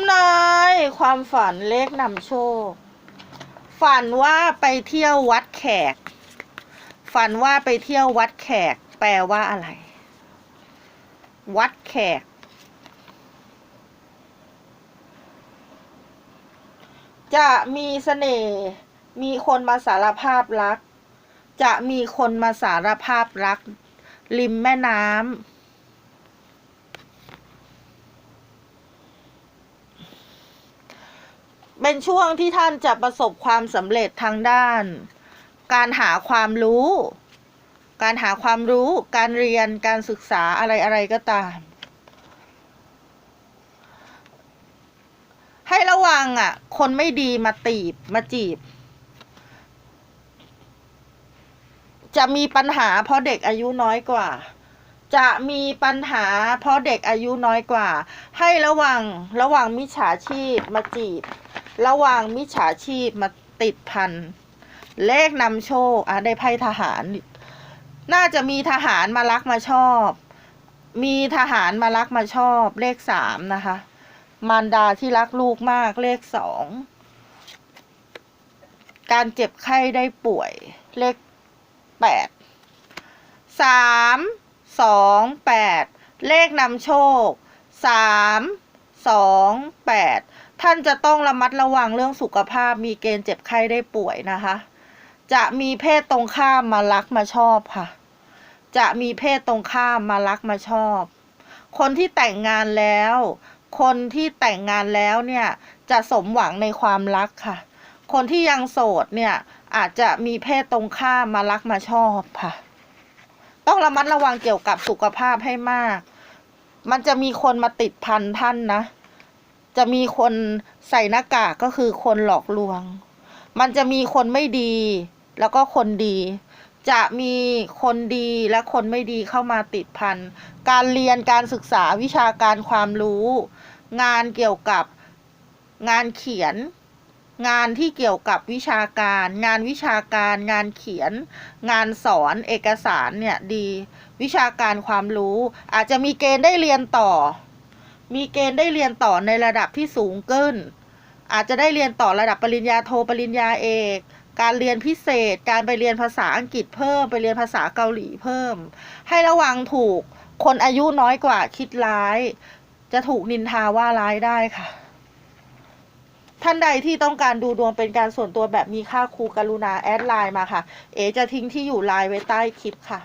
ำนายความฝันเลขนำโชค ฝันว่าไปเที่ยววัดแขก ฝันว่าไปเที่ยววัดแขก แปลว่าอะไร วัดแขก จะมีเสน่ห์มีคนมาสารภาพรัก จะมีคนมาสารภาพรัก ริมแม่น้ำ เป็นช่วงที่ท่านจะประสบความสำเร็จทางด้าน การหาความรู้ การหาความรู้ การเรียน การศึกษาอะไรอะไรก็ตาม ให้ระวังอะ คนไม่ดีมาตีบมาจีบ จะมีปัญหาเพราะเด็กอายุน้อยกว่า จะมีปัญหาเพราะเด็กอายุน้อยกว่า ให้ระวังระวังมิจฉาชีพมาจีบ ระว่างมิจฉาชีพมาติดพัน เลขนำโชคอะได้ไพ่ทหาร น่าจะมีทหารมารักมาชอบ มีทหารมารักมาชอบ เลขสามนะคะ มารดาที่รักลูกมากเลขสองการเจ็บไข้ได้ป่วยเลขแปดสามสองแปดเลขนำโชคสามสองแปด ท่านจะต้องระมัดระวังเรื่องสุขภาพ มีเกณฑ์เจ็บไข้ได้ป่วยนะคะ จะมีเพศตรงข้ามมารักมาชอบค่ะ จะมีเพศตรงข้ามมารักมาชอบ คนที่แต่งงานแล้ว คนที่แต่งงานแล้วเนี่ยจะสมหวังในความรักค่ะ คนที่ยังโสดเนี่ยอาจจะมีเพศตรงข้ามมารักมาชอบค่ะ ต้องระมัดระวังเกี่ยวกับสุขภาพให้มาก มันจะมีคนมาติดพันท่านนะ จะมีคนใส่หน้ากากก็คือคนหลอกลวง มันจะมีคนไม่ดี แล้วก็คนดี จะมีคนดีและคนไม่ดีเข้ามาติดพัน การเรียนการศึกษาวิชาการความรู้ งานเกี่ยวกับงานเขียน งานที่เกี่ยวกับวิชาการ งานวิชาการ งานเขียน งานสอนเอกสารเนี่ยดี วิชาการความรู้ อาจจะมีเกณฑ์ได้เรียนต่อ มีเกณฑ์ได้เรียนต่อในระดับที่สูงขึ้น อาจจะได้เรียนต่อระดับปริญญาโทปริญญาเอก การเรียนพิเศษ การไปเรียนภาษาอังกฤษเพิ่ม ไปเรียนภาษาเกาหลีเพิ่ม ให้ระวังถูกคนอายุน้อยกว่าคิดร้าย จะถูกนินทาว่าร้ายได้ค่ะ ท่านใดที่ต้องการดูดวงเป็นการส่วนตัวแบบมีค่าครูกรุณาแอดไลน์มาค่ะ เอจะทิ้งที่อยู่ไลน์ไว้ใต้คลิปค่ะ